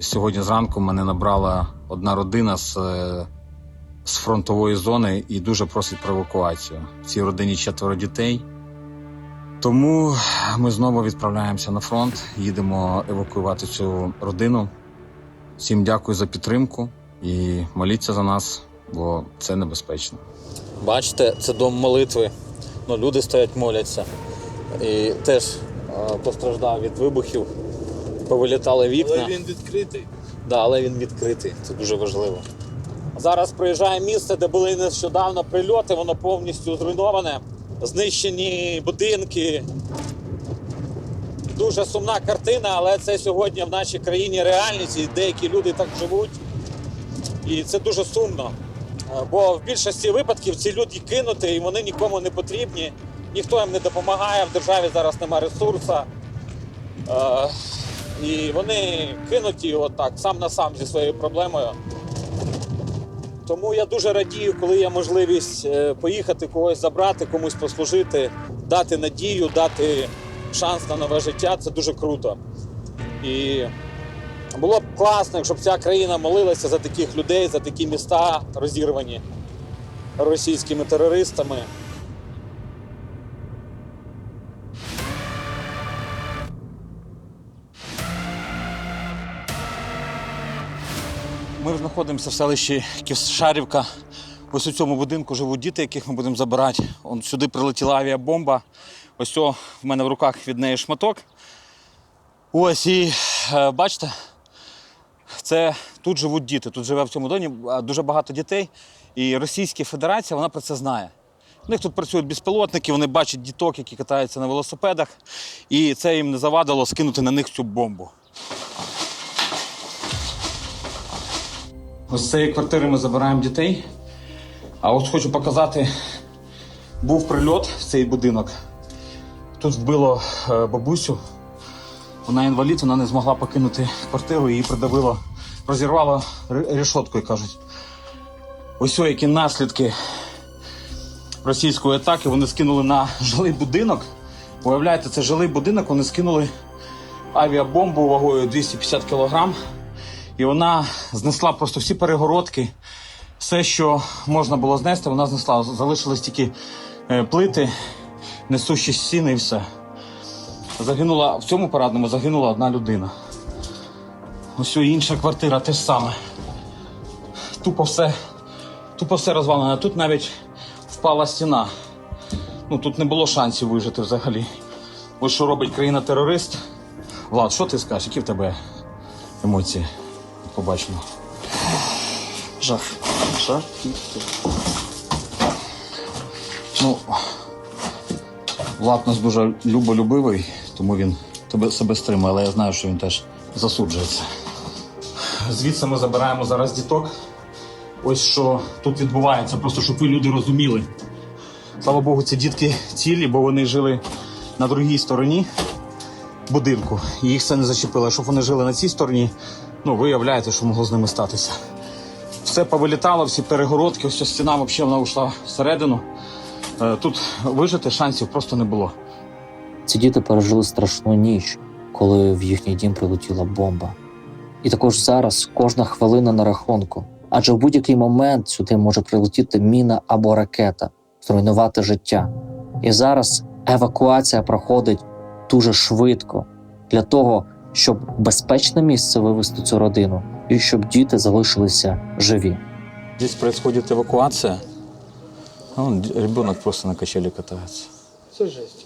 Сьогодні зранку мене набрала одна родина з, е, з фронтової зони і дуже просить про евакуацію. В цій родині четверо дітей. Тому ми знову відправляємося на фронт, їдемо евакуювати цю родину. Всім дякую за підтримку і моліться за нас, бо це небезпечно. Бачите, це дом молитви. Ну, люди стоять, моляться. І теж е, постраждав від вибухів, повилітали вікна. Але він відкритий. Да, але він відкритий, це дуже важливо. Зараз проїжджає місце, де були нещодавно прильоти, воно повністю зруйноване, знищені будинки. Дуже сумна картина, але це сьогодні в нашій країні реальність, і деякі люди так живуть. І це дуже сумно. Е, Бо в більшості випадків ці люди кинуті і вони нікому не потрібні. Ніхто їм не допомагає, в державі зараз немає ресурсу. І вони кинуті отак, сам на сам зі своєю проблемою. Тому я дуже радію, коли є можливість е, поїхати когось забрати, комусь послужити, дати надію, дати шанс на нове життя. Це дуже круто. І було б класно, якщо б ця країна молилася за таких людей, за такі міста розірвані російськими терористами. Ми знаходимося в селищі Ківшарівка. Ось у цьому будинку живуть діти, яких ми будемо забирати. Он сюди прилетіла авіабомба. Ось о, в мене в руках від неї шматок. Ось і е, бачите, це тут живуть діти. Тут живе в цьому домі дуже багато дітей. І Російська Федерація вона про це знає. У них тут працюють безпілотники, вони бачать діток, які катаються на велосипедах, і це їм не завадило скинути на них цю бомбу. Ось з цієї квартири ми забираємо дітей. А от хочу показати, був прильот в цей будинок. Тут вбило е, бабусю. Вона інвалід, вона не змогла покинути квартиру, її придавило, розірвало решоткою, кажуть. Ось які наслідки російської атаки вони скинули на жилий будинок. Уявляєте, це жилий будинок, вони скинули авіабомбу вагою 250 кілограм. І вона знесла просто всі перегородки, все, що можна було знести, вона знесла. Залишились тільки е, плити, несущі стіни і все. Загинула в цьому парадному загинула одна людина. Ось інша квартира теж саме. Тупо все, тупо все розвалено. Тут навіть впала стіна. Ну тут не було шансів вижити взагалі. Ось що робить країна-терорист. Влад, що ти скажеш? Які в тебе емоції побаченого? Жах. Жах. Ну, Влад нас дуже люболюбивий, тому він тебе себе стримує, але я знаю, що він теж засуджується. Звідси ми забираємо зараз діток. Ось що тут відбувається, просто щоб ви люди розуміли. Слава Богу, ці дітки цілі, бо вони жили на другій стороні будинку. І їх це не зачепило. Щоб вони жили на цій стороні, ну ви уявляєте, що могло з ними статися. Все повилітало, всі перегородки, ось ця стіна взагалі вона йшла всередину. Е, Тут вижити шансів просто не було. Ці діти пережили страшну ніч, коли в їхній дім прилетіла бомба. І також зараз кожна хвилина на рахунку, адже в будь-який момент сюди може прилетіти міна або ракета, зруйнувати життя. І зараз евакуація проходить дуже швидко для того, щоб в безпечне місце вивезти цю родину і щоб діти залишилися живі. Здесь происходит эвакуация. А Вон д- ребенок просто на качеле катается. Це жесть.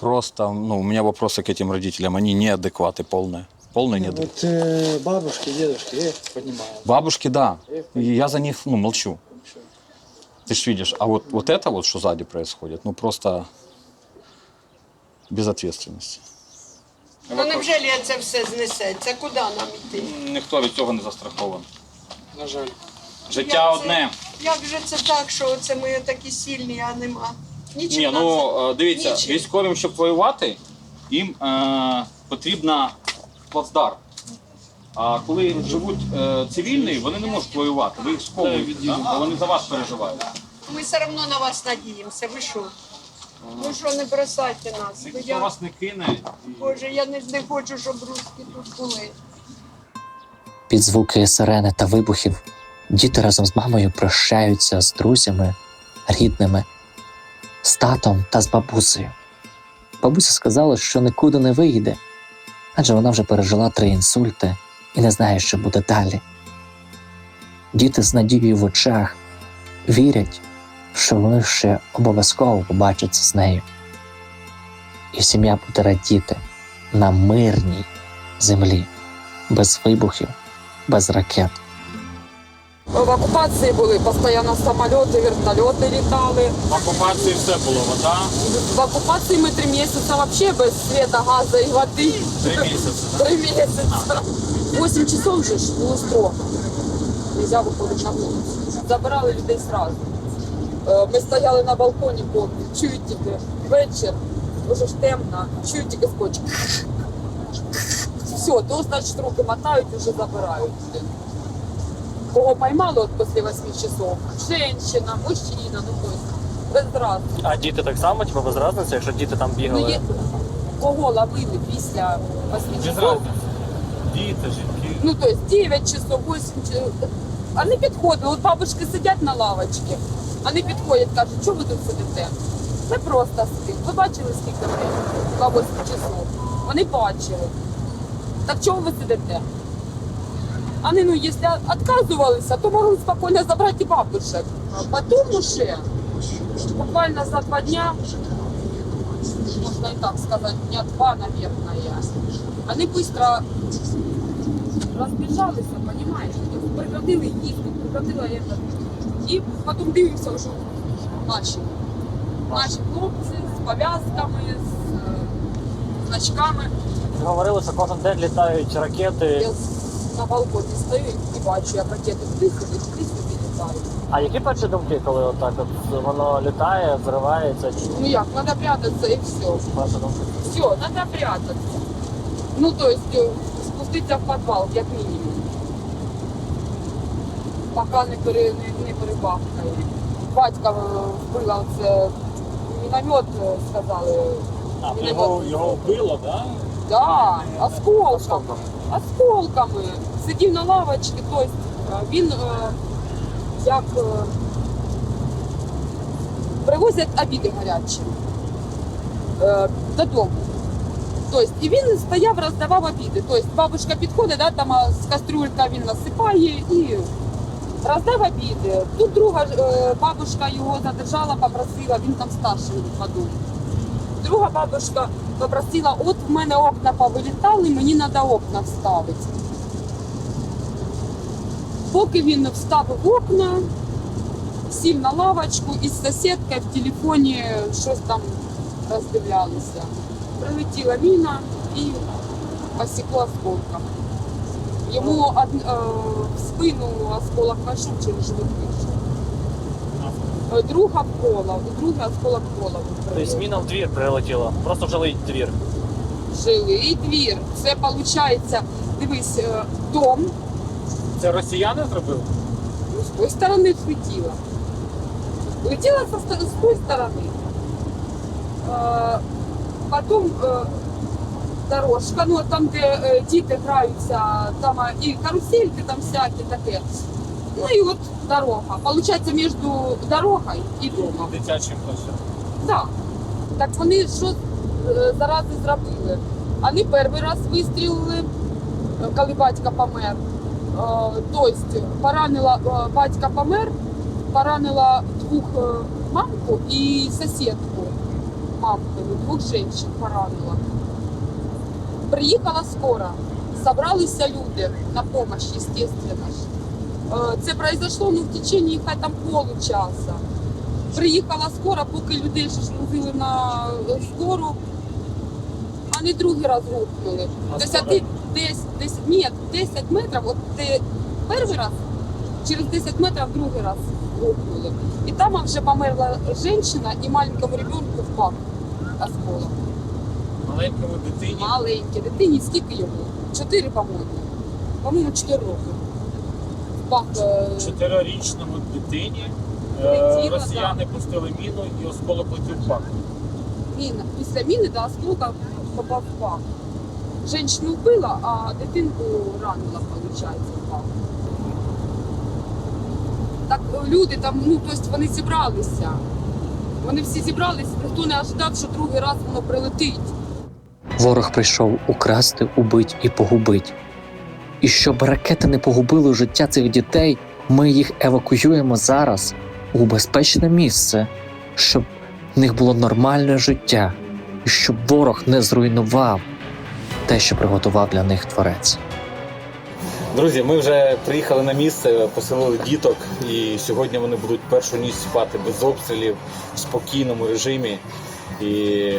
Просто, ну, у меня вопросы к этим родителям. Они неадекваты полные. Полные неадекваты. Вот э, бабушки, дедушки, я их понимаю. Бабушки, да. Я их И я за них, ну, молчу. Ты ж видишь. А вот, вот это вот, что сзади происходит, ну, просто безответственность. Ну невже це все знесеться? Куди нам йти? Ніхто від цього не застрахований. На жаль. Життя Як це- одне. Як же це так, що це ми такі сильні, а нема? Нічого. Ні, ну е, дивіться, Нічим. військовим, щоб воювати, їм е, потрібна плацдарм. А коли живуть е, цивільні, вони не можуть воювати. Ви їх сковуєте, да? а вони за вас переживають. Ми все одно на вас надіємося. Ви що? Ви що, не бросайте нас? Бо Ніхто я, вас не кине. Боже, я не, не хочу, щоб русські тут були. Під звуки сирени та вибухів діти разом з мамою прощаються з друзями, рідними, з татом та з бабусею. Бабуся сказала, що нікуди не вийде, адже вона вже пережила три інсульти і не знає, що буде далі. Діти з надією в очах вірять, що вони ще обов'язково побачаться з нею. І сім'я буде радіти на мирній землі, без вибухів, без ракет. В оккупации были постоянно самолеты, вертолеты летали. В окупації все було, вода В оккупации мы три месяца вообще без света, газа и воды. три місяці. Три месяца. Восемь часов же ж було строго. Нельзя виходити на вулицю. Забирали людей сразу. Е, Ми стояли на балконі, помню, чують тільки вечір, вже ж темно, чують тільки скотч. Все, то значить руки мотають, вже забирають. Кого поймали от після 8 часов? Женщина, мужчина, ну то есть без разниці. А діти так само, типу, без разниці, якщо діти там Ну, є, кого ловили після 8 Без часов? разниці. Діти, жінки. Ну, то есть 9 часов, 8 часов. Вони підходили, от бабушки сидять на лавочці, вони підходять, кажуть, що ви тут сидите? Ми просто спимо. Ви бачили, скільки ми 8 часов? Вони бачили. Так чого ви сидите? Вони, ну, якщо відказувалися, то могли спокійно забрати бабушек. А Потім уже, буквально за два дня, можна і так сказати, дня два, наверное, вони быстро розбіжалися, розумієш? Прекратили їсти, прекратили это. І потім дивимося вже наші. Наші хлопці з пов'язками, з е, значками. Говорили, що кожен день літають ракети. Я на балконі стою і бачу, як ракети сюди, туди літають. А які перші думки, коли отак от воно літає, взривається? Чи Ну як, треба прятатися і все. перша думка? Все, треба прятатися. Ну, то есть е, спуститися в підвал, як мінімум. Поки не, пере, не, не перебахкає. Батька е, вбила оце міномет, е, сказали. А, Міномет. його, його вбило, так? Да, осколками. Осколками. Сидів на лавочці, тобто він як привозять обіди гарячі додому. Тобто, і він стояв, роздавав обіди. Тобто бабушка підходить, да, там з кастрюлька він насипає і роздав обіди. Тут друга е, бабушка його задержала, попросила, він там старший по дому. Друга бабушка попросила, от в мене окна повилітали, мені треба окна вставити. Поки він вставив окна, сів на лавочку і з сусідкою в телефоні щось там роздивлялися. Прилетіла міна і посікло осколком. Йому од- е, в спину осколок вошов через живот вийшов. Е, Друга в голову, другий осколок в голову. Тобто прилетів. міна в двір прилетіла. Просто в жилий двір. жилий двір. Це виходить, дивись, е, дом Це росіяни зробили? ну, з тої сторони летіла. Летіла со, ст- з тої сторони. Е, потім е, дорожка, ну там, де е, діти граються, там е, і карусельки там всякі таке. Ну і от дорога. Получається між дорогою і домом. Дитячим площадкам. Так. Так вони що е, зарази зробили? Вони перший раз вистрілили, е, коли батько помер. Е, Тобто поранила е, батька помер, поранила двох е, мамку і сусідку мамку, двох жінок поранила. Приїхала скоро, зібралися люди на допомогу, звісно ж. Е, Це произошло ну, в течение хай там получаса. Приїхала скоро, поки людей ж грузили на е, скору, вони другий раз гукнули. Тобто десь, десь, ні, 10 метрів, от ти перший раз, через 10 метрів другий раз гукнули. І там вже померла жінка і маленькому ребенку впав осколок. Маленькому дитині. Маленькій дитині, скільки йому? Чотири, по-моєму. По-моєму, чотири роки. Е, Чотирирічному дитині е, Летіла, росіяни пустили міну і осколок летів в бак. міна. Після міни до осколка попав в бак. Женщину вбила, а дитинку ранила, виходить, впала. Так е, люди там, ну, тобто вони зібралися. Вони всі зібралися, ніхто не ожидав, що другий раз воно прилетить. Ворог прийшов украсти, убить і погубить. І щоб ракети не погубили життя цих дітей, ми їх евакуюємо зараз у безпечне місце, щоб в них було нормальне життя, і щоб ворог не зруйнував те, що приготував для них творець. Друзі, ми вже приїхали на місце, поселили діток, і сьогодні вони будуть першу ніч спати без обстрілів в спокійному режимі. І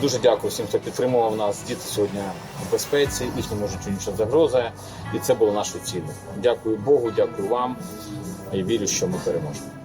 дуже дякую всім, хто підтримував нас. Діти сьогодні в безпеці, їх не можуть нічого загрози. І це було нашою цілею. Дякую Богу, дякую вам. І вірю, що ми переможемо.